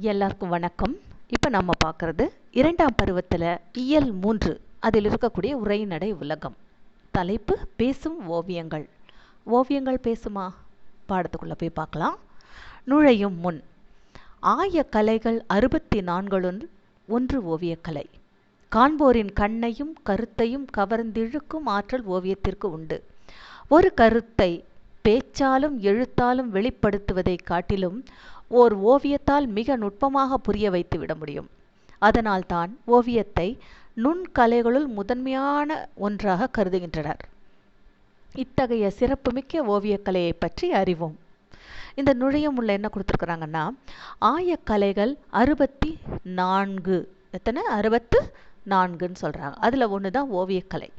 எல்லாருக்கும் வணக்கம். இப்போ நம்ம பார்க்குறது இரண்டாம் பருவத்தில் இயல் மூன்று. அதில் இருக்கக்கூடிய உரைநடை உலகம். தலைப்பு பேசும் ஓவியங்கள். ஓவியங்கள் பேசுமா? பாடத்துக்குள்ளே போய் பார்க்கலாம். நுழையும் முன். ஆய கலைகள் அறுபத்தி நான்களுள் ஒன்று ஓவியக்கலை காண்போரின் கண்ணையும் கருத்தையும் கவர்ந்திழுக்கும் ஆற்றல் ஓவியத்திற்கு உண்டு. ஒரு கருத்தை பேச்சாலும் எழுத்தாலும் வெளிப்படுத்துவதை காட்டிலும் ஓர் ஓவியத்தால் மிக நுட்பமாக புரிய வைத்து விட முடியும். அதனால்தான் ஓவியத்தை நுண்கலைகளுள் முதன்மையான ஒன்றாக கருதுகின்றனர். இத்தகைய சிறப்புமிக்க ஓவியக்கலையை பற்றி அறிவோம். இந்த நுழையும் உள்ள என்ன கொடுத்துருக்குறாங்கன்னா ஆயக்கலைகள் அறுபத்தி நான்கு எத்தனை? அறுபத்து நான்குன்னு சொல்கிறாங்க அதில் ஒன்று தான் ஓவியக்கலை.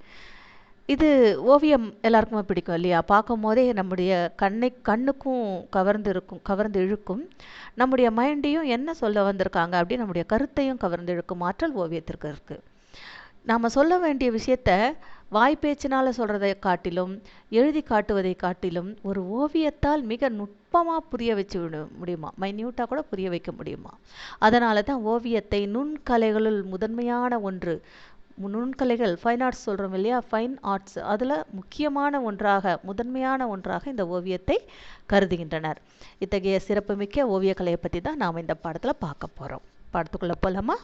இது ஓவியம் எல்லாருக்குமே பிடிக்கும் இல்லையா? பார்க்கும் போதே நம்முடைய கண்ணை கண்ணுக்கும் கவர்ந்து இருக்கும் கவர்ந்து இழுக்கும் நம்முடைய மைண்டையும் என்ன சொல்ல வந்திருக்காங்க அப்படின்னு நம்முடைய கருத்தையும் கவர்ந்து இழுக்கும் ஆற்றல் ஓவியத்திற்கு இருக்குது நாம் சொல்ல வேண்டிய விஷயத்த வாய்ப்பேச்சினால் சொல்கிறதை காட்டிலும் எழுதி காட்டுவதை காட்டிலும் ஒரு ஓவியத்தால் மிக நுட்பமாக புரிய வச்சு விட முடியுமா? மைன்யூட்டாக கூட புரிய வைக்க முடியுமா? அதனால தான் ஓவியத்தை நுண்கலைகளுள் முதன்மையான ஒன்று நுண்கலைகள் ஃபைன் ஆர்ட்ஸ் சொல்கிறோம் இல்லையா? ஃபைன் ஆர்ட்ஸ் அதில் முக்கியமான ஒன்றாக முதன்மையான ஒன்றாக இந்த ஓவியத்தை கருதுகின்றனர். இத்தகைய சிறப்புமிக்க ஓவியக்கலையை பற்றி தான் நாம் இந்த பாடத்தில் பார்க்க போகிறோம் பாடத்துக்குள்ளே போகலாமா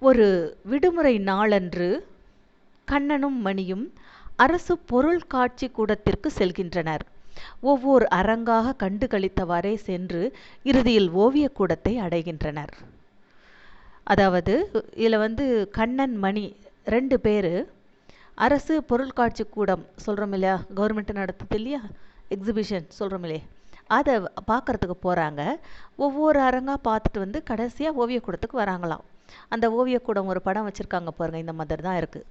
ஒரு விடுமுறை நாளன்று கண்ணனும் மணியும் அரசு பொருள் காட்சி கூடத்திற்கு செல்கின்றனர். ஒவ்வொரு அரங்காக கண்டு கழித்தவாறே சென்று இறுதியில் ஓவியக் கூடத்தை அடைகின்றனர். அதாவது இதில் வந்து கண்ணன் மணி ரெண்டு பேர் அரசு பொருட்காட்சி கூடம் சொல்கிறோம் இல்லையா கவர்மெண்ட் நடத்துது இல்லையா எக்ஸிபிஷன் சொல்கிறோம் இல்லையா அதை பார்க்குறதுக்கு போகிறாங்க ஒவ்வொரு அரங்காக பார்த்துட்டு வந்து கடைசியாக ஓவியக்கூடத்துக்கு வராங்களாம். அந்த ஓவியக்கூடம் ஒரு படம் வச்சுருக்காங்க பாருங்கள் இந்த மாதிரி தான் இருக்குது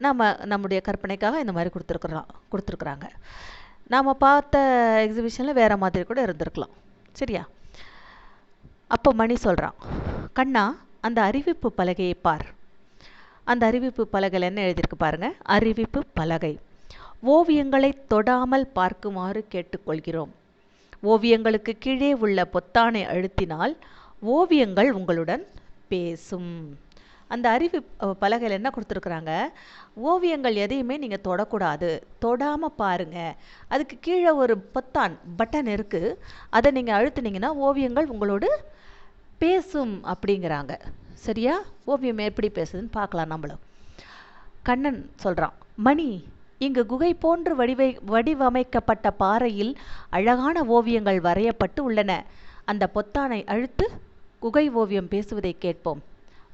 நம்ம நம்முடைய கற்பனைக்காக இந்த மாதிரி கொடுத்துருக்குறோம் கொடுத்துருக்குறாங்க. நாம் பார்த்த எக்ஸிபிஷனில் வேறு மாதிரி கூட இருந்திருக்கலாம். சரியா? அப்போ மணி சொல்கிறான் கண்ணா அந்த அறிவிப்பு பலகையை பார். அந்த அறிவிப்பு பலகையில் என்ன எழுதியிருக்கு பாருங்க? அறிவிப்பு பலகை. ஓவியங்களை தொடாமல் பார்க்குமாறு கேட்டுக்கொள்கிறோம். ஓவியங்களுக்கு கீழே உள்ள பொத்தானை அழுத்தினால் ஓவியங்கள் உங்களுடன் பேசும். அந்த அறிவி பலகையில் என்ன கொடுத்துருக்குறாங்க? ஓவியங்கள் எதையுமே நீங்கள் தொடக்கூடாது. தொடாமல் பாருங்கள் அதுக்கு கீழே ஒரு பொத்தான் பட்டன் இருக்குது அதை நீங்கள் அழுத்துனீங்கன்னா ஓவியங்கள் உங்களோடு பேசும் அப்படிங்கிறாங்க. சரியா? ஓவியம் எப்படி பேசுதுன்னு பார்க்கலாம் நம்மளும். கண்ணன் சொல்கிறான் மணி இங்கு குகை போன்று வடிவை வடிவமைக்கப்பட்ட பாறையில் அழகான ஓவியங்கள் வரையப்பட்டு உள்ளன. அந்த பொத்தானை அழுத்து குகை ஓவியம் பேசுவதை கேட்போம்.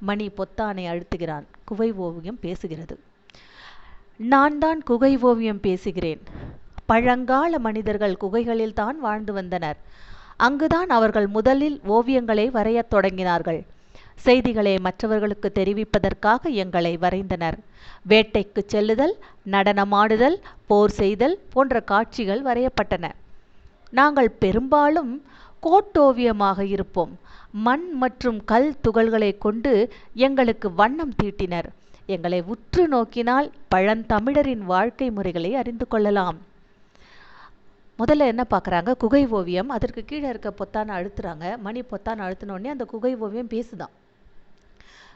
மணி பொத்தானை அழுத்துகிறான். குகை ஓவியம் பேசுகிறது. நான் தான் குகை ஓவியம் பேசுகிறேன். பழங்கால மனிதர்கள் குகைகளில் தான் வாழ்ந்து வந்தனர். அங்குதான் அவர்கள் முதலில் ஓவியங்களை வரையத் தொடங்கினார்கள். செய்திகளை மற்றவர்களுக்கு தெரிவிப்பதற்காக எங்களை வரைந்தனர். வேட்டைக்கு செல்லுதல் நடனமாடுதல் போர் செய்தல் போன்ற காட்சிகள் வரையப்பட்டன. நாங்கள் பெரும்பாலும் கோட்டோவியமாக இருப்போம். மண் மற்றும் கல் துகள்களை கொண்டு எங்களுக்கு வண்ணம் தீட்டினர். எங்களை உற்று நோக்கினால் பழந்தமிழரின் வாழ்க்கை முறைகளை அறிந்து கொள்ளலாம். முதல்ல என்ன பார்க்குறாங்க? குகை ஓவியம் அதற்கு கீழே இருக்க பொத்தானை அழுத்துறாங்க. மணி பொத்தானை அழுத்தினோடனே அந்த குகை ஓவியம் பேசுதான்.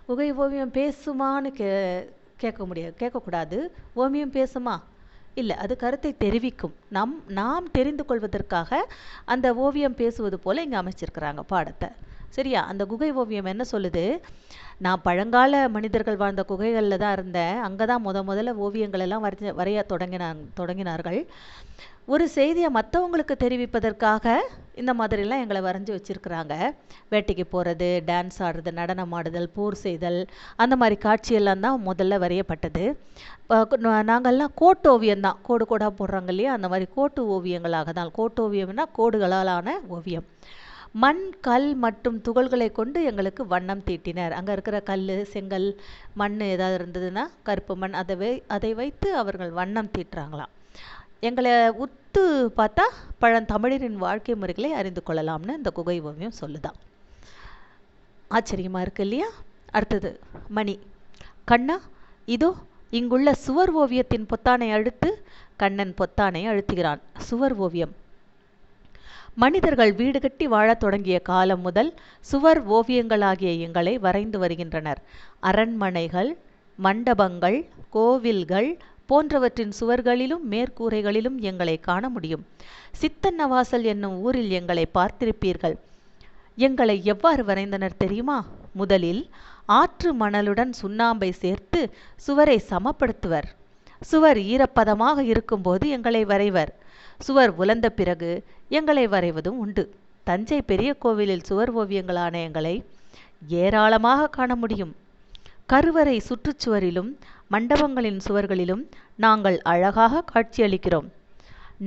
குகை ஓவியம் பேசுமான்னு கே கேட்க முடியாது கேட்கக்கூடாது. ஓவியம் பேசுமா? இல்லை அது கருத்தை தெரிவிக்கும். நம் நாம் தெரிந்து கொள்வதற்காக அந்த ஓவியம் பேசுவது போல் இங்கே அமைச்சிருக்கிறாங்க பாடத்தை. சரியா? அந்த குகை ஓவியம் என்ன சொல்லுது? நான் பழங்கால மனிதர்கள் வாழ்ந்த குகைகளில் தான் இருந்தேன். அங்கே தான் முத முதல்ல ஓவியங்கள் எல்லாம் வரைஞ்ச வரைய தொடங்கினாங்க தொடங்கினார்கள். ஒரு செய்தியை மற்றவங்களுக்கு தெரிவிப்பதற்காக இந்த மாதிரிலாம் எங்களை வரைஞ்சி வச்சுருக்குறாங்க. வேட்டைக்கு போகிறது டான்ஸ் ஆடுறது நடனம் ஆடுதல் போர் செய்தல் அந்த மாதிரி காட்சியெல்லாம் தான் முதல்ல வரையப்பட்டது. நாங்கள்லாம் கோட்டு ஓவியம் தான். கோடு கோடாக போடுறாங்க இல்லையா? அந்த மாதிரி கோட்டு ஓவியங்களாக தான். கோட்டு ஓவியம்னா கோடுகளாலான ஓவியம். மண் கல் மற்றும் துகள்களை கொண்டு எங்களுக்கு வண்ணம் தீட்டினர். அங்கே இருக்கிற கல் செங்கல் மண் ஏதாவது இருந்ததுன்னா கருப்பு மண் அதை வை அதை வைத்து அவர்கள் வண்ணம் தீட்டுறாங்களாம். எங்களை உத்து பார்த்தா பழந்தமிழரின் வாழ்க்கை முறைகளை அறிந்து கொள்ளலாம்னு இந்த குகை ஓவியம் சொல்லுதான் ஆச்சரியமாக இருக்கு இல்லையா? அடுத்தது மணி. கண்ணா இதோ இங்குள்ள சுவர் ஓவியத்தின் பொத்தானை அழுத்து கண்ணன் பொத்தானை அழுத்துகிறான். சுவர் ஓவியம். மனிதர்கள் வீடு கட்டி வாழத் தொடங்கிய காலம் முதல் சுவர் ஓவியங்களாகிய எங்களை வரைந்து வருகின்றனர். அரண்மனைகள் மண்டபங்கள் கோவில்கள் போன்றவற்றின் சுவர்களிலும் மேற்கூரைகளிலும் எங்களை காண முடியும். சித்தன்னவாசல் என்னும் ஊரில் எங்களை பார்த்திருப்பீர்கள். எங்களை எவ்வாறு வரைந்தனர் தெரியுமா? முதலில் ஆற்று மணலுடன் சுண்ணாம்பை சேர்த்து சுவரை சமப்படுத்துவர். சுவர் ஈரப்பதமாக இருக்கும்போது எங்களை வரைவர். சுவர் உலர்ந்த பிறகு எங்களை வரைவதும் உண்டு. தஞ்சை பெரிய கோவிலில் சுவர் ஓவியங்களான எங்களை ஏராளமாக காண முடியும். கருவறை சுற்றுச்சுவரிலும் மண்டபங்களின் சுவர்களிலும் நாங்கள் அழகாக காட்சியளிக்கிறோம்.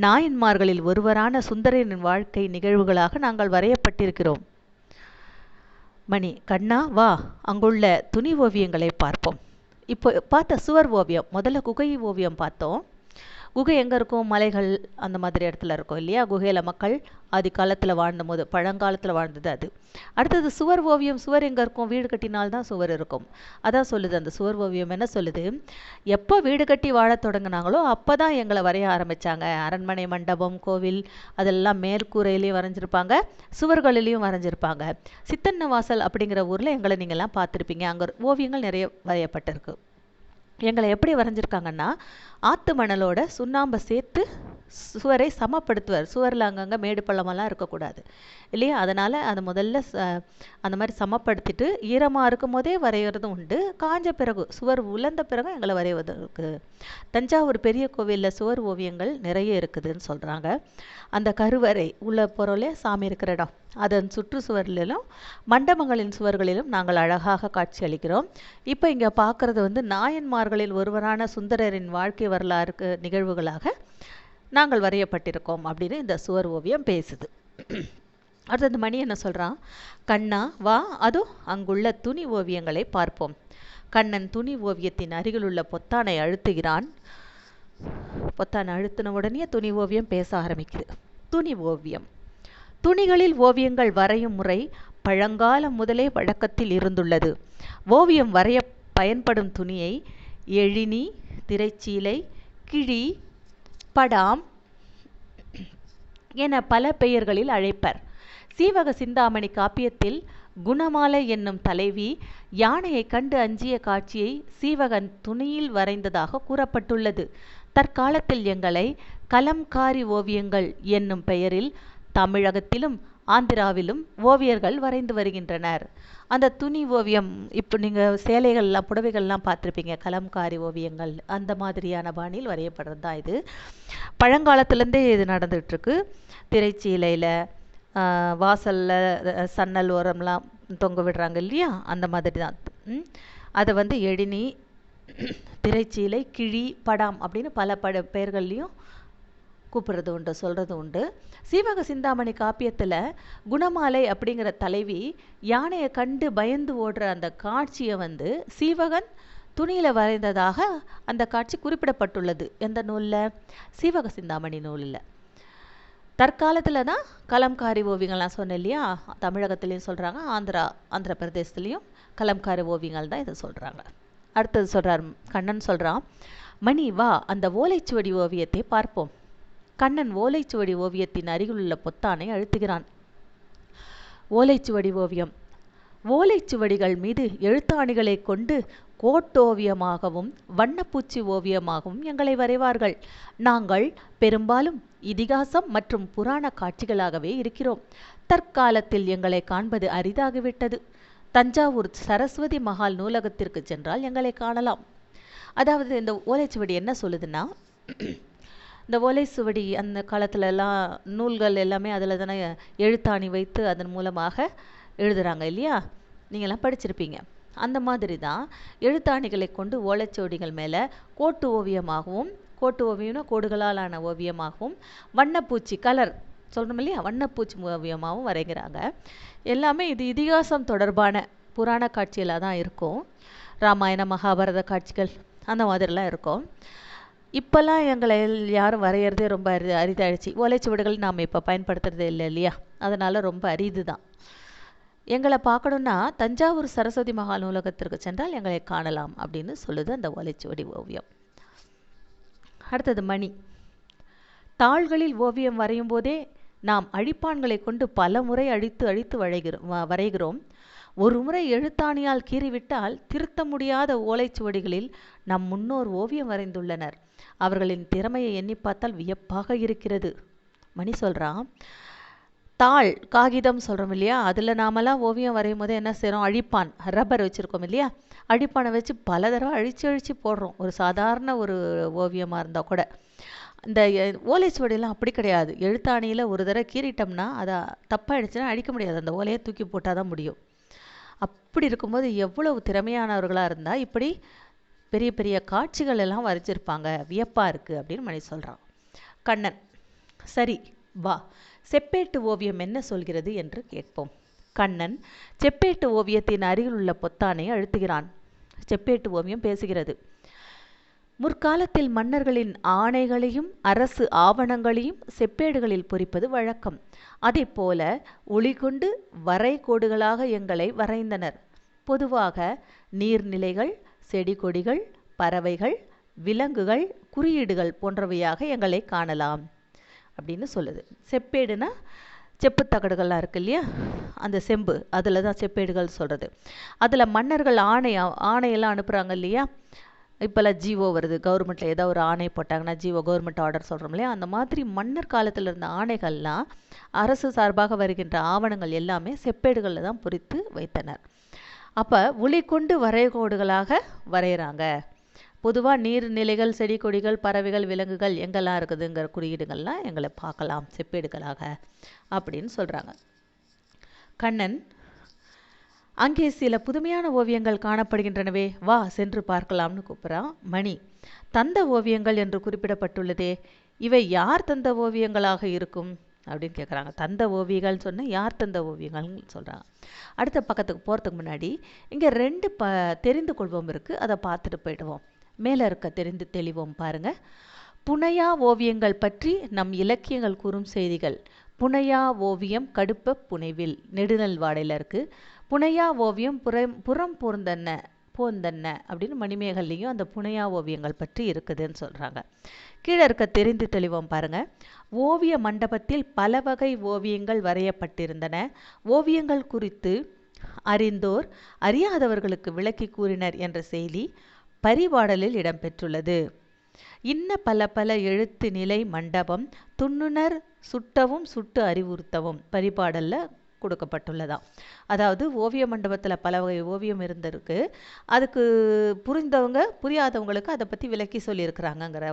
நாயன்மார்களில் ஒருவரான சுந்தரரின் வாழ்க்கை நிகழ்வுகளாக நாங்கள் வரையப்பட்டிருக்கிறோம். மணி கண்ணா வா அங்குள்ள துணி ஓவியங்களை பார்ப்போம். இப்போ பார்த்த சுவர் ஓவியம் முதல்ல குகை ஓவியம் பார்த்தோம். குகை எங்கே இருக்கும்? மலைகள் அந்த மாதிரி இடத்துல இருக்கும் இல்லையா? குகையில் மக்கள் ஆதி காலத்தில் வாழ்ந்த போது பழங்காலத்தில் வாழ்ந்தது அது. அடுத்தது சுவர் ஓவியம். சுவர் எங்கே இருக்கும்? வீடு கட்டினால்தான் சுவர் இருக்கும். அதான் சொல்லுது. அந்த சுவர் ஓவியம் என்ன சொல்லுது? எப்போ வீடு கட்டி வாழத் தொடங்கினாங்களோ அப்போ தான் எங்களை வரைய ஆரம்பித்தாங்க அரண்மனை மண்டபம் கோவில் அதெல்லாம் மேற்கூரையிலையும் வரைஞ்சிருப்பாங்க. சுவர்களிலையும் வரைஞ்சிருப்பாங்க. சித்தன்ன வாசல் அப்படிங்கிற ஊரில் எங்களை நீங்கள்லாம் பார்த்துருப்பீங்க. அங்கே ஓவியங்கள் நிறைய வரையப்பட்டிருக்கு. எங்களை எப்படி வரைஞ்சிருக்காங்கன்னா ஆத்து மணலோட சுண்ணாம்பை சேர்த்து சுவரை சமப்படுத்துவார். சுவரில் அங்கங்கே மேடு பள்ளமெல்லாம் இருக்கக்கூடாது இல்லையா? அதனால் அது முதல்ல ச அந்த மாதிரி சமப்படுத்திட்டு ஈரமாக இருக்கும் போதே வரைகிறதும் உண்டு. காஞ்ச பிறகு சுவர் உலர்ந்த பிறகு எங்களை வரைவது இருக்குது. தஞ்சாவூர் பெரிய கோவிலில் சுவர் ஓவியங்கள் நிறைய இருக்குதுன்னு சொல்கிறாங்க அந்த கருவறை உள்ள பொருளே சாமி இருக்கிற இடம். அதன் சுற்றுச்சுவரிலும் மண்டபங்களின் சுவர்களிலும் நாங்கள் அழகாக காட்சியளிக்கிறோம் இப்போ இங்கே பார்க்குறது வந்து நாயன்மார்களில் ஒருவரான சுந்தரரின் வாழ்க்கை வரலாறுக்கு நிகழ்வுகளாக நாங்கள் வரையப்பட்டிருக்கோம் அப்படின்னு இந்த சுவர் ஓவியம் பேசுது. அடுத்து அந்த மணி என்ன சொல்கிறான் கண்ணா வா அதோ அங்குள்ள துணி ஓவியங்களை பார்ப்போம். கண்ணன் துணி ஓவியத்தின் அருகிலுள்ள பொத்தானை அழுத்துகிறான். பொத்தானை அழுத்தின உடனே துணி ஓவியம் பேச ஆரம்பிக்குது. துணி ஓவியம். துணிகளில் ஓவியங்கள் வரையும் முறை பழங்காலம் முதலே வழக்கத்தில் இருந்துள்ளது. ஓவியம் வரைய பயன்படும் துணியை எழினி திரைச்சீலை கிழி படாம் என பல பெயர்களில் அழைப்பர். சீவக சிந்தாமணி காப்பியத்தில் குணமாலை என்னும் தலைவி யானையை கண்டு அஞ்சிய காட்சியை சீவகன் துணியில் வரைந்ததாக கூறப்பட்டுள்ளது. தற்காலத்தில் எங்களை கலம்காரி ஓவியங்கள் என்னும் பெயரில் தமிழகத்திலும் ஆந்திராவிலும் ஓவியர்கள் வரைந்து வருகின்றனர். அந்த துணி ஓவியம் இப்போ நீங்கள் சேலைகள்லாம் புடவைகள்லாம் பார்த்துருப்பீங்க கலம்காரி ஓவியங்கள் அந்த மாதிரியான பாணியில் வரையப்படுறது தான் இது. பழங்காலத்துலேருந்தே இது நடந்துகிட்ருக்கு திரைச்சீலையில் வாசலில் சன்னல் ஓரம்லாம் தொங்க விடுறாங்க இல்லையா? அந்த மாதிரி தான். அதை வந்து எழினி திரைச்சீலை கிழி படாம் அப்படின்னு பல பட பெயர்கள்லையும் கூப்பிடுறது உண்டு சொல்கிறது உண்டு. சீவக சிந்தாமணி காப்பியத்தில் குணமாலை அப்படிங்கிற தலைவி யானையை கண்டு பயந்து ஓடுற அந்த காட்சியை வந்து சீவகன் துணியில் வரைந்ததாக அந்த காட்சி குறிப்பிடப்பட்டுள்ளது. எந்த நூலில்? சீவக சிந்தாமணி நூலில். தற்காலத்தில் தான் கலம்காரி ஓவியங்கள்லாம் சொன்னேன் இல்லையா? தமிழகத்துலேயும் சொல்கிறாங்க ஆந்திரா ஆந்திர பிரதேசத்துலேயும் கலம்காரி ஓவியங்கள் தான் இதை சொல்கிறாங்க அடுத்தது சொல்கிறார் கண்ணன் சொல்கிறான் மணி வா அந்த ஓலைச்சுவடி ஓவியத்தை பார்ப்போம். கண்ணன் ஓலைச்சுவடி ஓவியத்தின் அருகிலுள்ள பொத்தானை அழுத்துகிறான். ஓலைச்சுவடி ஓவியம். ஓலைச்சுவடிகள் மீது எழுத்தாணிகளை கொண்டு கோட்டோவியமாகவும் வண்ணப்பூச்சி ஓவியமாகவும் எங்களை வரைவார்கள். நாங்கள் பெரும்பாலும் இதிகாசம் மற்றும் புராண காட்சிகளாகவே இருக்கிறோம். தற்காலத்தில் எங்களை காண்பது அரிதாகிவிட்டது. தஞ்சாவூர் சரஸ்வதி மகால் நூலகத்திற்கு சென்றால் எங்களை காணலாம். அதாவது இந்த ஓலைச்சுவடி என்ன சொல்லுதுன்னா இந்த ஓலை சுவடி அந்த காலத்துலலாம் நூல்கள் எல்லாமே அதில் தானே எழுத்தாணி வைத்து அதன் மூலமாக எழுதுகிறாங்க இல்லையா? நீங்கள்லாம் படிச்சிருப்பீங்க. அந்த மாதிரி தான் எழுத்தாணிகளை கொண்டு ஓலைச்சுவடிகள் மேலே கோட்டு ஓவியமாகவும் கோட்டு ஓவியம்னா கோடுகளாலான ஓவியமாகவும் வண்ணப்பூச்சி கலர் சொல்கிறோம் இல்லையா? வண்ணப்பூச்சி ஓவியமாகவும் வரைகிறாங்க. எல்லாமே இது இதிகாசம் தொடர்பான புராண காட்சிகளாக தான் இருக்கும். ராமாயண மகாபாரத காட்சிகள் அந்த மாதிரிலாம் இருக்கும். இப்போல்லாம் எங்களை யாரும் வரைகிறதே ரொம்ப அரி அரிதாயிடுச்சு. ஓலைச்சுவடிகள் நாம் இப்போ பயன்படுத்துறதே இல்லை இல்லையா? அதனால் ரொம்ப அரிது தான் எங்களை பார்க்கணுன்னா தஞ்சாவூர் சரஸ்வதி மகா நூலகத்திற்கு சென்றால் எங்களை காணலாம் அப்படின்னு சொல்லுது அந்த ஓலைச்சுவடி ஓவியம். அடுத்தது மணி. தாள்களில் ஓவியம் வரையும் போதே நாம் அழிப்பான்களை கொண்டு பல முறை அழித்து அழித்து வரைகிறோம் வரைகிறோம். ஒரு முறை எழுத்தாணியால் கீறிவிட்டால் திருத்த முடியாத ஓலைச்சுவடிகளில் நம் முன்னோர் ஓவியம் வரைந்துள்ளனர். அவர்களின் திறமையை எண்ணி பார்த்தால் வியப்பாக இருக்கிறது. மணி சொல்றான் தாள் காகிதம் சொல்கிறோம் இல்லையா? அதில் நாமெல்லாம் ஓவியம் வரையும் போது என்ன செய்கிறோம் அழிப்பான் ரப்பர் வச்சுருக்கோம் இல்லையா? அழிப்பானை வச்சு பல தடவை அழிச்சு அழிச்சு போடுறோம். ஒரு சாதாரண ஒரு ஓவியமாக இருந்தால் கூட. இந்த ஓலைச்சுவடியெல்லாம் அப்படி கிடையாது. எழுத்தாணியில் ஒரு தடவை கீறிட்டோம்னா அதை தப்பாயிடுச்சுன்னா அழிக்க முடியாது. அந்த ஓலையை தூக்கி போட்டால் தான் முடியும். அப்படி இருக்கும்போது எவ்வளவு திறமையானவர்களாக இருந்தால் இப்படி பெரிய பெரிய காட்சிகள் எல்லாம் வரைச்சிருப்பாங்க வியப்பாக இருக்குது அப்படின்னு மணி சொல்கிறான் கண்ணன் சரி வா. செப்பேட்டு ஓவியம் என்ன சொல்கிறது என்று கேட்போம். கண்ணன் செப்பேட்டு ஓவியத்தின் அருகில் உள்ள பொத்தானை அழுத்துகிறான். செப்பேட்டு ஓவியம் பேசுகிறது. முற்காலத்தில் மன்னர்களின் ஆணைகளையும் அரசு ஆவணங்களையும் செப்பேடுகளில் பொறிப்பது வழக்கம். அதேபோல ஒளி கொண்டு வரைகோடுகளாக எங்களை வரைந்தனர். பொதுவாக நீர்நிலைகள் செடி கொடிகள் பறவைகள் விலங்குகள் குறியீடுகள் போன்றவையாக எங்களை காணலாம் அப்படின்னு சொல்லுது. செப்பேடுனா செப்பு தகடுகள்லாம் இருக்கு இல்லையா? அந்த செம்பு அதில் தான் செப்பேடுகள் சொல்கிறது அதில் மன்னர்கள் ஆணை ஆணையெல்லாம் அனுப்புகிறாங்க இல்லையா? இப்போல்லாம் ஜிஓ வருது கவர்மெண்ட்டில் ஏதோ ஒரு ஆணை போட்டாங்கன்னா ஜிஓ கவர்மெண்ட் ஆர்டர் சொல்கிறோம் இல்லையா? அந்த மாதிரி மன்னர் காலத்தில் இருந்த ஆணைகள்லாம் அரசு சார்பாக வருகின்ற ஆவணங்கள் எல்லாமே செப்பேடுகளில் தான் பொறித்து வைத்தனர். அப்போ ஒளி கொண்டு வரைகோடுகளாக வரைகிறாங்க பொதுவாக நீர்நிலைகள் செடி கொடிகள் பறவைகள் விலங்குகள் எங்கெல்லாம் இருக்குதுங்கிற குறியீடுகள்லாம் எங்களை பார்க்கலாம் செப்பேடுகளாக அப்படின்னு சொல்கிறாங்க கண்ணன் அங்கே சில புதுமையான ஓவியங்கள் காணப்படுகின்றனவே வா சென்று பார்க்கலாம்னு கூப்பிட்றான். மணி தந்த ஓவியங்கள் என்று குறிப்பிடப்பட்டுள்ளதே இவை யார் தந்த ஓவியங்களாக இருக்கும்? அப்படின்னு கேட்குறாங்க தந்த ஓவியங்கள்னு சொன்னால் யார் தந்த ஓவியங்கள்னு சொல்கிறாங்க அடுத்த பக்கத்துக்கு போகிறதுக்கு முன்னாடி இங்கே ரெண்டு ப தெரிந்து கொள்வோம் இருக்குது அதை பார்த்துட்டு போயிடுவோம். மேலே இருக்க தெரிந்து தெளிவோம் பாருங்கள் புனையா ஓவியங்கள் பற்றி நம் இலக்கியங்கள் கூறும் செய்திகள். புனையா ஓவியம் கடுப்ப புனைவில் நெடுநல்வாடையில் இருக்குது புனையா ஓவியம் புறம் புறம் போர்ந்தன்ன போந்தன்ன அப்படின்னு மணிமேகல்லையும் அந்த புனையா ஓவியங்கள் பற்றி இருக்குதுன்னு சொல்கிறாங்க கீழே இருக்க தெரிந்து தெளிவோம் பாருங்க. ஓவிய மண்டபத்தில் பல வகை ஓவியங்கள் வரையப்பட்டிருந்தன. ஓவியங்கள் குறித்து அறிந்தோர் அறியாதவர்களுக்கு விளக்கி கூறினர் என்ற செய்தி பரிபாடலில் இடம்பெற்றுள்ளது. இன்ன பல பல எழுத்து நிலை மண்டபம் துண்ணுணர் சுட்டவும் சுட்டு அறிவுறுத்தவும் பரிபாடலில் கொடுக்கப்பட்டுள்ளதாம். அதாவது ஓவிய மண்டபத்தில் பல வகை ஓவியம் இருந்திருக்கு. அதுக்கு புரிந்தவங்க புரியாதவங்களுக்கு அதை பற்றி விளக்கி சொல்லியிருக்கிறாங்கங்கிற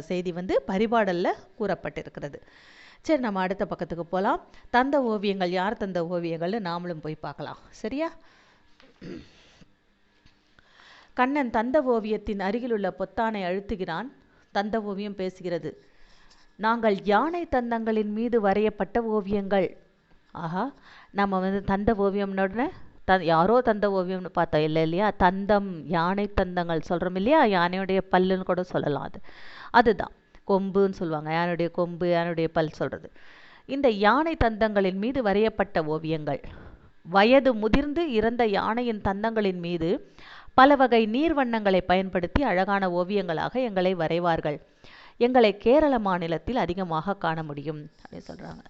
செய்தி வந்து பரிபாடலில் கூறப்பட்டிருக்கிறது. சரி நம்ம அடுத்த பக்கத்துக்கு போகலாம் தந்த ஓவியங்கள் யார் தந்த ஓவியங்கள்னு நாமளும் போய் பார்க்கலாம். சரியா? கண்ணன் தந்த ஓவியத்தின் அருகிலுள்ள பொத்தானை அழுத்துகிறான். தந்த ஓவியம் பேசுகிறது. நாங்கள் யானை தந்தங்களின் மீது வரையப்பட்ட ஓவியங்கள். ஆஹா நம்ம வந்து தந்த ஓவியம்னுடனே த யாரோ தந்த ஓவியம்னு பார்த்தோம் இல்லை இல்லையா? தந்தம் யானை தந்தங்கள் சொல்கிறோம் இல்லையா? யானையுடைய பல்லுன்னு கூட சொல்லலாம் அது. அதுதான். கொம்புன்னு சொல்லுவாங்க. யானையுடைய கொம்பு யானையுடைய பல் சொல்கிறது இந்த யானை தந்தங்களின் மீது வரையப்பட்ட ஓவியங்கள். வயது முதிர்ந்து இறந்த யானையின் தந்தங்களின் மீது பல வகை நீர் வண்ணங்களை பயன்படுத்தி அழகான ஓவியங்களாக எங்களை வரைவார்கள். எங்களை கேரள மாநிலத்தில் அதிகமாக காண முடியும் அப்படின்னு சொல்கிறாங்க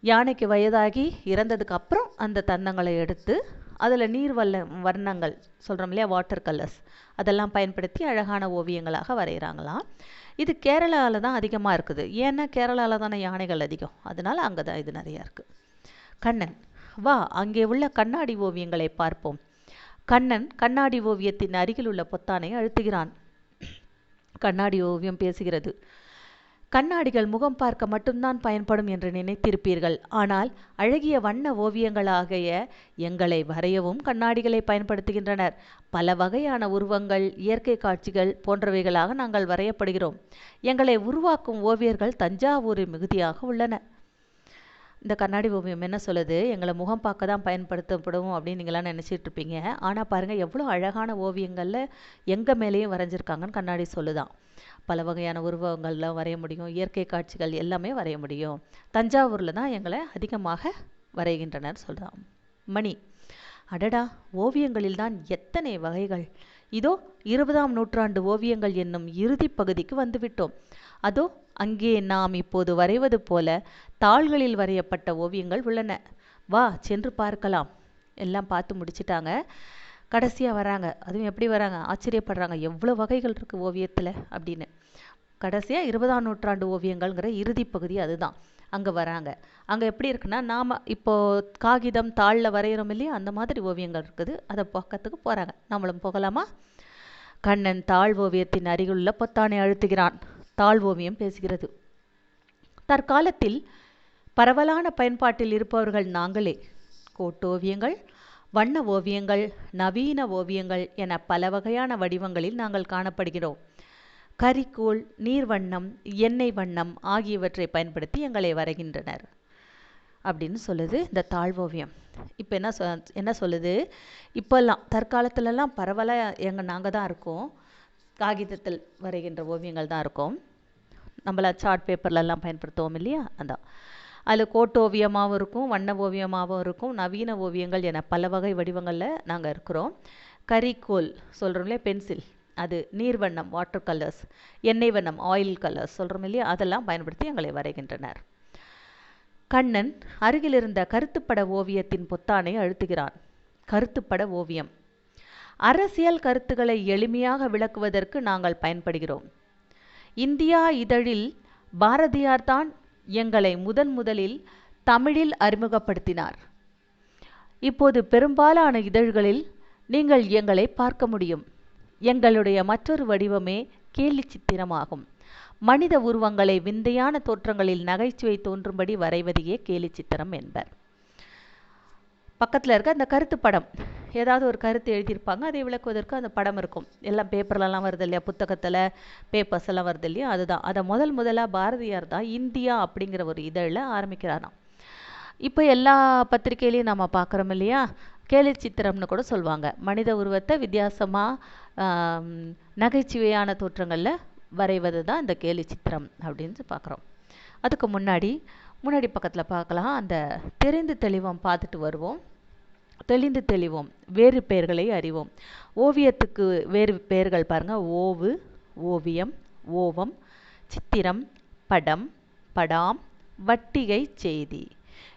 யானைக்கு வயதாகி இறந்ததுக்கு அப்புறம் அந்த தந்தங்களை எடுத்து அதில் நீர் வல்ல வர்ணங்கள் சொல்கிறோம் இல்லையா? வாட்டர் கலர்ஸ் அதெல்லாம் பயன்படுத்தி அழகான ஓவியங்களாக வரைகிறாங்களாம். இது கேரளாவில் தான் அதிகமாக இருக்குது. ஏன்னா கேரளாவில் தானே யானைகள் அதிகம். அதனால் அங்கே தான் இது நிறையா இருக்குது கண்ணன் வா அங்கே உள்ள கண்ணாடி ஓவியங்களை பார்ப்போம். கண்ணன் கண்ணாடி ஓவியத்தின் அருகில் உள்ள பொத்தானை அழுத்துகிறான். கண்ணாடி ஓவியம் பேசுகிறது. கண்ணாடிகள் முகம் பார்க்க மட்டும்தான் பயன்படும் என்று நினைத்திருப்பீர்கள். ஆனால் அழகிய வண்ண ஓவியங்களாகிய எங்களை வரையவும் கண்ணாடிகளை பயன்படுத்துகின்றனர். பல வகையான உருவங்கள் இயற்கை காட்சிகள் போன்றவைகளாக நாங்கள் வரையப்படுகிறோம். எங்களை உருவாக்கும் ஓவியர்கள் தஞ்சாவூரில் மிகுதியாக உள்ளன இந்த கண்ணாடி ஓவியம் என்ன சொல்லுது? எங்களை முகம் பார்க்க தான் பயன்படுத்தப்படும் அப்படின்னு நீங்களாம் நினச்சிட்டு இருப்பீங்க. ஆனால் பாருங்கள் எவ்வளோ அழகான ஓவியங்களில் எங்கள் மேலேயும் வரைஞ்சிருக்காங்கன்னு கண்ணாடி சொல்லுதான். பல வகையான உருவங்கள்லாம் வரைய முடியும் இயற்கை காட்சிகள் எல்லாமே வரைய முடியும். தஞ்சாவூரில் தான் எங்களை அதிகமாக வரைகின்றனர் சொல்கிறான் மணி. அடடா ஓவியங்களில் தான் எத்தனை வகைகள் இதோ இருபதாம் நூற்றாண்டு ஓவியங்கள் என்னும் இறுதி பகுதிக்கு வந்துவிட்டோம். அதோ அங்கே நாம் இப்போது வரைவது போல தாள்களில் வரையப்பட்ட ஓவியங்கள் உள்ளன. வா சென்று பார்க்கலாம். எல்லாம் பார்த்து முடிச்சிட்டாங்க. கடைசியாக வராங்க. அதுவும் எப்படி வராங்க? ஆச்சரியப்படுறாங்க. எவ்வளோ வகைகள் இருக்குது ஓவியத்தில் அப்படின்னு. கடைசியாக இருபதாம் நூற்றாண்டு ஓவியங்கள்ங்கிற இறுதி பகுதி அதுதான். அங்கே வராங்க. அங்கே எப்படி இருக்குன்னா நாம் இப்போது காகிதம் தாளில் வரைகிறோம் இல்லையா? அந்த மாதிரி ஓவியங்கள் இருக்குது. அதை பக்கத்துக்கு போகிறாங்க நம்மளும் போகலாமா? கண்ணன் தாழ் ஓவியத்தின் அருகிலுள்ள பொத்தானை அழுத்துகிறான். தாழ் ஓவியம் பேசுகிறது. தற்காலத்தில் பரவலான பயன்பாட்டில் இருப்பவர்கள் நாங்களே. கோட்டோவியங்கள் வண்ண ஓவியங்கள் நவீன ஓவியங்கள் என பல வகையான வடிவங்களில் நாங்கள் காணப்படுகிறோம். கரிக்கோல் நீர்வண்ணம் எண்ணெய் வண்ணம் ஆகியவற்றை பயன்படுத்தி எங்களை வரைகின்றனர். அப்படின்னு சொல்லுது இந்த தாழ்வோவியம். இப்போ என்ன சொ என்ன சொல்லுது? இப்போல்லாம் தற்காலத்துலலாம் பரவலாக எங்கள் நாங்கள் தான் இருக்கோம். காகிதத்தில் வரைகின்ற ஓவியங்கள் தான் இருக்கோம். நம்மள சார்ட் பேப்பர்லலாம் பயன்படுத்துவோம் இல்லையா? அதான். அதில் கோட்டோவியமாகவும் இருக்கும் வண்ண ஓவியமாகவும் இருக்கும் நவீன ஓவியங்கள் என பல வகை வடிவங்களில் நாங்கள் இருக்கிறோம். கரிக்கோல் சொல்கிறோம்ல பென்சில். அது நீர்வண்ணம் வாட்டர் கலர்ஸ் எண்ணெய் வண்ணம் ஆயில் கலர்ஸ் சொல்கிறோம் இல்லையா? அதெல்லாம் பயன்படுத்தி எங்களை வரைகின்றனர். கண்ணன் அருகிலிருந்த கருத்துப்பட ஓவியத்தின் பொத்தானை அழுத்துகிறான். கருத்துப்பட ஓவியம். அரசியல் கருத்துக்களை எளிமையாக விளக்குவதற்கு நாங்கள் பயன்படுகிறோம். இந்தியா இதழில் பாரதியார் தான் எங்களை முதன் முதலில் தமிழில் அறிமுகப்படுத்தினார். இப்போது பெரும்பாலான இதழ்களில் நீங்கள் எங்களை பார்க்க முடியும். எங்களுடைய மற்றொரு வடிவமே கேலி சித்திரமாகும் மனித உருவங்களை விந்தையான தோற்றங்களில் நகைச்சுவை தோன்றும்படி வரைவதையே கேலி சித்திரம் என்பர். பக்கத்தில் இருக்க அந்த கருத்து படம் ஏதாவது ஒரு கருத்து எழுதியிருப்பாங்க அதை விளக்குவதற்கு அந்த படம் இருக்கும். எல்லாம் பேப்பர்லலாம் வருது இல்லையா? புத்தகத்தில் பேப்பர்ஸ் எல்லாம் வருது இல்லையா? அதுதான். அதை முதல் முதலாக பாரதியார் தான் இந்தியா அப்படிங்கிற ஒரு இதழில் ஆரம்பிக்கிறாராம். இப்போ எல்லா பத்திரிகையிலையும் நம்ம பார்க்குறோம் இல்லையா? கேலி சித்திரம்னு கூட சொல்லுவாங்க மனித உருவத்தை வித்தியாசமாக நகைச்சுவையான தோற்றங்களில் வரைவது தான் இந்த கேலி சித்திரம் அப்படின்னு பார்க்குறோம். அதுக்கு முன்னாடி முன்னாடி பக்கத்தில் பார்க்கலாம். அந்த தெரிந்து தெளிவம் பார்த்துட்டு வருவோம். தெளிந்து தெளிவோம். வேறு பெயர்களை அறிவோம். ஓவியத்துக்கு வேறு பெயர்கள் பாருங்கள் ஓவு ஓவியம் ஓவம் சித்திரம் படம் படாம் வட்டிகை செய்தி.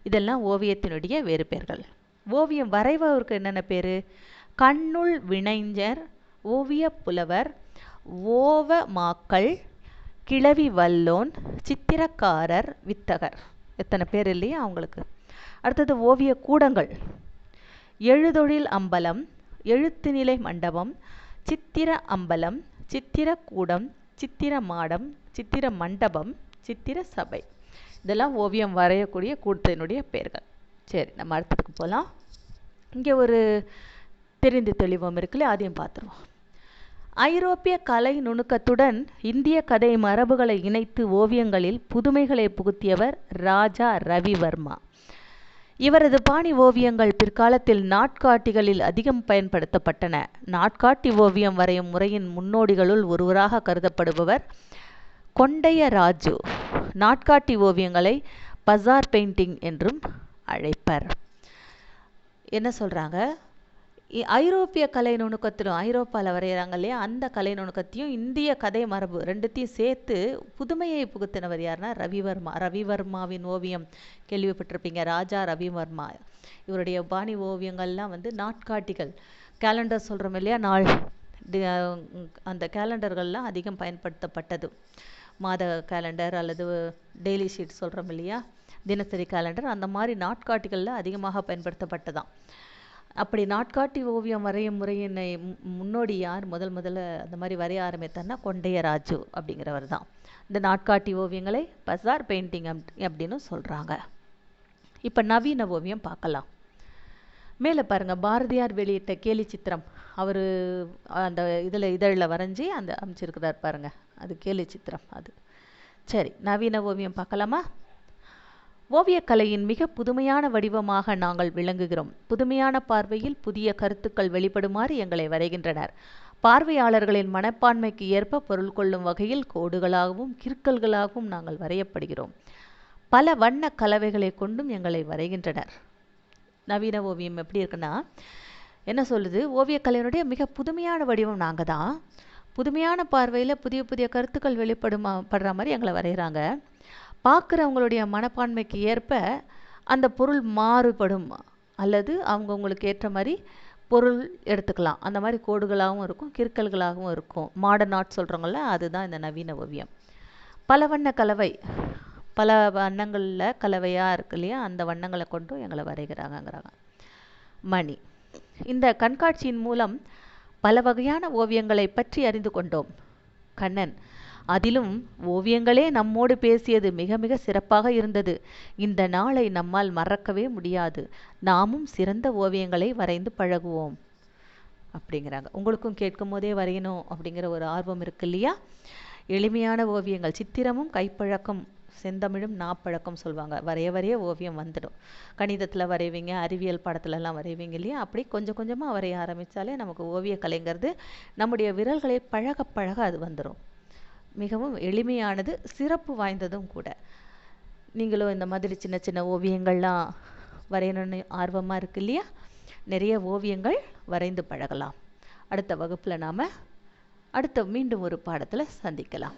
இதெல்லாம் ஓவியத்தினுடைய வேறு பெயர்கள். ஓவியம் வரைபவருக்கு என்னென்ன பேர்? கண்ணுள் வினைஞர் ஓவிய புலவர் ஓவ கிளவி வல்லோன் சித்திரக்காரர் வித்தகர். எத்தனை பேர் இல்லையா அவங்களுக்கு? அடுத்தது ஓவிய கூடங்கள். எழுதொழில் அம்பலம் எழுத்துநிலை மண்டபம் சித்திர அம்பலம் சித்திர கூடம் சித்திர மாடம் சித்திர மண்டபம் சித்திர சபை. இதெல்லாம் ஓவியம் வரையக்கூடிய கூட்டத்தினுடைய பெயர்கள். சரி நம்ம அடுத்ததுக்கு போகலாம் இங்கே ஒரு தெரிந்து தெளிவம் இருக்குல்ல அதையும் பார்த்துருவோம். ஐரோப்பிய கலை நுணுக்கத்துடன் இந்திய கதை மரபுகளை இணைத்து ஓவியங்களில் புதுமைகளை புகுத்தியவர் ராஜா ரவிவர்மா. இவரது பாணி ஓவியங்கள் பிற்காலத்தில் நாட்காட்டிகளில் அதிகம் பயன்படுத்தப்பட்டன. நாட்காட்டி ஓவியம் வரையும் முறையின் முன்னோடிகளுள் ஒருவராக கருதப்படுபவர் கொண்டைய ராஜு. நாட்காட்டி ஓவியங்களை பசார் பெயிண்டிங் என்றும் அழைப்பர். என்ன சொல்கிறாங்க ஐரோப்பிய கலை நுணுக்கத்திலும் ஐரோப்பாவில் வரைகிறாங்க இல்லையா? அந்த கலை நுணுக்கத்தையும் இந்திய கதை மரபு ரெண்டுத்தையும் சேர்த்து புதுமையை புகுத்தினவர் யாருன்னா ரவிவர்மா. ரவிவர்மாவின் ஓவியம் கேள்விப்பட்டிருப்பீங்க. ராஜா ரவிவர்மா. இவருடைய பாணி ஓவியங்கள்லாம் வந்து நாட்காட்டிகள். கேலண்டர் சொல்கிறோம் இல்லையா? நாள். அந்த கேலண்டர்கள்லாம் அதிகம் பயன்படுத்தப்பட்டது. மாத கேலண்டர் அல்லது டெய்லி ஷீட் சொல்கிறோம் இல்லையா? தினசரி கேலண்டர் அந்த மாதிரி நாட்காட்டிகளில் அதிகமாக பயன்படுத்தப்பட்டதான் அப்படி நாட்காட்டி ஓவியம் வரையும் முறையினை முன்னோடி யார்? முதல் முதல்ல அந்த மாதிரி வரைய ஆரம்பித்தார்னா கொண்டைய ராஜு அப்படிங்கிறவர் தான். இந்த நாட்காட்டி ஓவியங்களை பசார் பெயிண்டிங் அப் அப்படின்னு சொல்கிறாங்க இப்போ நவீன ஓவியம் பார்க்கலாம். மேலே பாருங்கள் பாரதியார் வெளியிட்ட கேலி சித்திரம். அவர் அந்த இதில் இதழில் வரைஞ்சி அந்த அமைச்சிருக்கிறார் பாருங்கள் அது கேலி சித்திரம் அது. சரி நவீன ஓவியம் பார்க்கலாமா? ஓவியக்கலையின் மிக புதுமையான வடிவமாக நாங்கள் விளங்குகிறோம். புதுமையான பார்வையில் புதிய கருத்துக்கள் வெளிப்படுமாறு எங்களை வரைகின்றனர். பார்வையாளர்களின் மனப்பான்மைக்கு ஏற்ப பொருள் கொள்ளும் வகையில் கோடுகளாகவும் கிற்கல்களாகவும் நாங்கள் வரையப்படுகிறோம். பல வண்ண கலவைகளை கொண்டும் எங்களை வரைகின்றனர். நவீன ஓவியம் எப்படி இருக்குன்னா என்ன சொல்லுது? ஓவியக்கலையினுடைய மிக புதுமையான வடிவம் நாங்கள் தான் புதுமையான பார்வையில் புதிய புதிய கருத்துக்கள் வெளிப்படுமா படுற மாதிரி எங்களை வரைகிறாங்க. பார்க்குறவங்களுடைய மனப்பான்மைக்கு ஏற்ப அந்த பொருள் மாறுபடும். அல்லது அவங்கவுங்களுக்கு ஏற்ற மாதிரி பொருள் எடுத்துக்கலாம். அந்த மாதிரி கோடுகளாகவும் இருக்கும் கிறுக்கல்களாகவும் இருக்கும். மாடர்ன் ஆர்ட் சொல்கிறவங்கள அதுதான் இந்த நவீன ஓவியம். பல வண்ண கலவை பல வண்ணங்களில் கலவையாக இருக்கு இல்லையா? அந்த வண்ணங்களை கொண்டும் எங்களை வரைகிறாங்கங்கிறாங்க. மணி. இந்த கண்காட்சியின் மூலம் பல வகையான ஓவியங்களை பற்றி அறிந்து கொண்டோம். கண்ணன். அதிலும் ஓவியங்களே நம்மோடு பேசியது மிக மிக சிறப்பாக இருந்தது. இந்த நாளை நம்மால் மறக்கவே முடியாது. நாமும் சிறந்த ஓவியங்களை வரைந்து பழகுவோம். அப்படிங்கிறாங்க. உங்களுக்கும் கேட்கும் போதே வரையணும் அப்படிங்கிற ஒரு ஆர்வம் இருக்கு இல்லையா? எளிமையான ஓவியங்கள். சித்திரமும் கைப்பழக்கம் செந்தமிழும் நாப்பழக்கம் சொல்லுவாங்க. வரைய வரைய ஓவியம் வந்துடும். கணிதத்தில் வரைவீங்க அறிவியல் படத்துலலாம் வரைவீங்க இல்லையா? அப்படி கொஞ்சம் கொஞ்சமாக வரைய ஆரம்பித்தாலே நமக்கு ஓவிய கலைங்கிறது நம்முடைய விரல்களை பழக பழக அது வந்துடும் மிகவும் எளிமையானது சிறப்பு வாய்ந்ததும் கூட. நீங்களும் இந்த மாதிரி சின்ன சின்ன ஓவியங்கள்லாம் வரையணும்னு ஆர்வமாக இருக்கு இல்லையா? நிறைய ஓவியங்கள் வரைந்து பழகலாம். அடுத்த வகுப்பில் நாம் அடுத்த மீண்டும் ஒரு பாடத்தில் சந்திக்கலாம்.